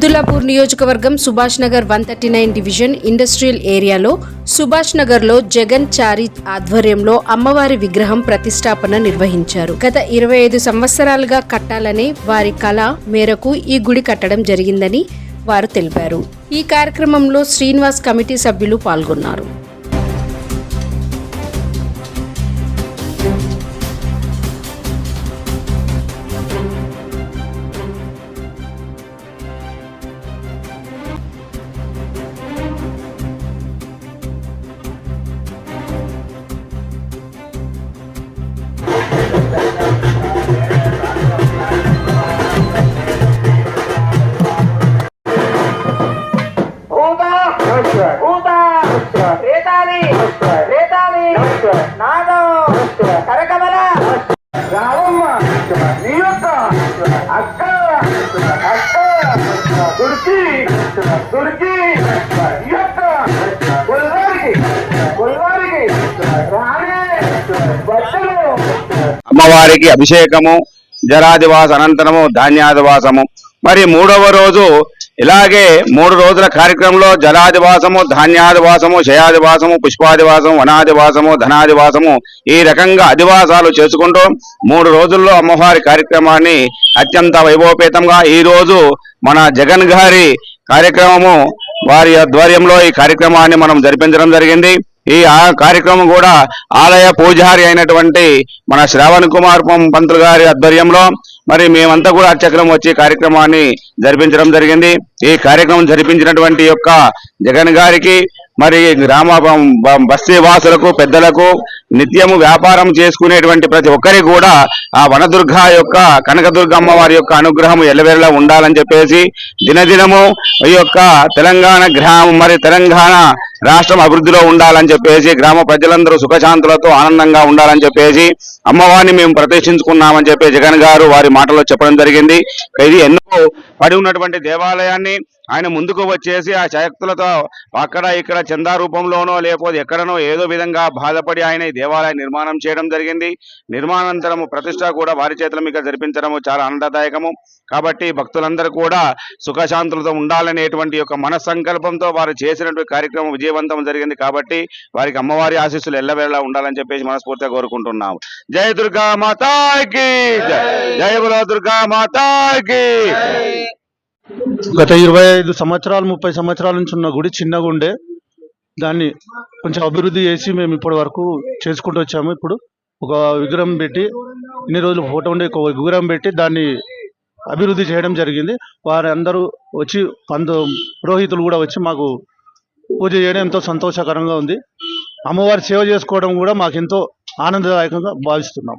అబ్దుల్లాపూర్ నియోజకవర్గం Subhash Nagar one thirty nine division industrial ఏరియాలో సుభాష్ నగర్లో జగన్ చారి ఆధ్వర్యంలో అమ్మవారి విగ్రహం ప్రతిష్టాపన నిర్వహించారు. గత ఇరవై ఐదు సంవత్సరాలుగా కట్టాలనే వారి కళ మేరకు ఈ గుడి కట్టడం జరిగిందని వారు తెలిపారు. ఈ కార్యక్రమంలో శ్రీనివాస్ కమిటీ సభ్యులు పాల్గొన్నారు. రేతాలి రేతాలి నాదం కరకమల రావమ్మ నీ యొక్క అక్క అక్క ఈ యొక్క గొల్వారికి గొల్వారికి రాణి బట్టలు అమ్మవారికి అభిషేకము జరాదివాస అనంతరము ధాన్యాదివాసము మరి మూడవ రోజు ఇలాగే మూడు రోజుల కార్యక్రమంలో జలాదివాసము ధాన్యాదివాసము శయాదివాసము పుష్పాదివాసము వనాదివాసము ధనాదివాసము ఈ రకంగా అధివాసాలు చేసుకుంటూ మూడు రోజుల్లో అమ్మవారి కార్యక్రమాన్ని అత్యంత వైభవపేతంగా ఈ రోజు మన జగన్ గారి కార్యక్రమము వారి ఆధ్వర్యంలో ఈ కార్యక్రమాన్ని మనం జరిపించడం జరిగింది. ఈ ఆ కార్యక్రమం కూడా ఆలయ పూజారి అయినటువంటి మన శ్రావణ్ కుమార్ పంతులు గారి ఆధ్వర్యంలో మరి మేమంతా కూడా అర్చక్రం వచ్చి కార్యక్రమాన్ని జరిపించడం జరిగింది. ఈ కార్యక్రమం జరిపించినటువంటి యొక్క జగన్ గారికి మరి గ్రామ బ- బస్తీ వాసులకు పెద్దలకు నిత్యము వ్యాపారం చేసుకునేటువంటి ప్రతి ఒక్కరికి కూడా ఆ వనదుర్గ యొక్క కనకదుర్గ అమ్మవారి యొక్క అనుగ్రహం ఎల్లవేళలా ఉండాలని చెప్పేసి దినదినము ఈ యొక్క తెలంగాణ గ్రామం మరి తెలంగాణ రాష్ట్రం అభివృద్ధిలో ఉండాలని చెప్పేసి గ్రామ ప్రజలందరూ సుఖశాంతులతో ఆనందంగా ఉండాలని చెప్పేసి అమ్మవారిని మేము ప్రతిష్ఠించుకున్నామని చెప్పి జగన్ గారు వారి మాటలో చెప్పడం జరిగింది. ఇది ఎన్నో పడి ఉన్నటువంటి దేవాలయాన్ని ఆయన ముందుకు వచ్చేసి ఆ శక్తులతో అక్కడ ఇక్కడ చందా రూపంలోనో లేకపోతే ఎక్కడనో ఏదో విధంగా బాధపడి ఆయన ఈ దేవాలయ నిర్మాణం చేయడం జరిగింది. నిర్మాణానంతరము ప్రతిష్ట కూడా వారి చేతుల మీద జరిపించడము చాలా ఆనందదాయకము. కాబట్టి భక్తులందరూ కూడా సుఖశాంతులతో ఉండాలనేటువంటి యొక్క మనస్సంకల్పంతో వారు చేసినటువంటి కార్యక్రమం విజయవంతం జరిగింది. కాబట్టి వారికి అమ్మవారి ఆశీస్సులు ఎల్లవేళలా ఉండాలని చెప్పేసి మనస్ఫూర్తిగా కోరుకుంటున్నాము. జయ దుర్గా మాతాకి జయ దుర్గా మాతాకి. గత ఇరవై ఐదు సంవత్సరాలు ముప్పై సంవత్సరాల నుంచి ఉన్న గుడి చిన్నగా ఉండే. దాన్ని కొంచెం అభివృద్ధి చేసి మేము ఇప్పటి వరకు చేసుకుంటూ వచ్చాము. ఇప్పుడు ఒక విగ్రహం పెట్టి ఇన్ని రోజులు ఫోటో ఉండే ఒక విగ్రహం పెట్టి దాన్ని అభివృద్ధి చేయడం జరిగింది. వారు అందరూ వచ్చి పంద పురోహితులు కూడా వచ్చి మాకు పూజ చేయడం ఎంతో సంతోషకరంగా ఉంది. అమ్మవారి సేవ చేసుకోవడం కూడా మాకెంతో ఆనందదాయకంగా భావిస్తున్నాం.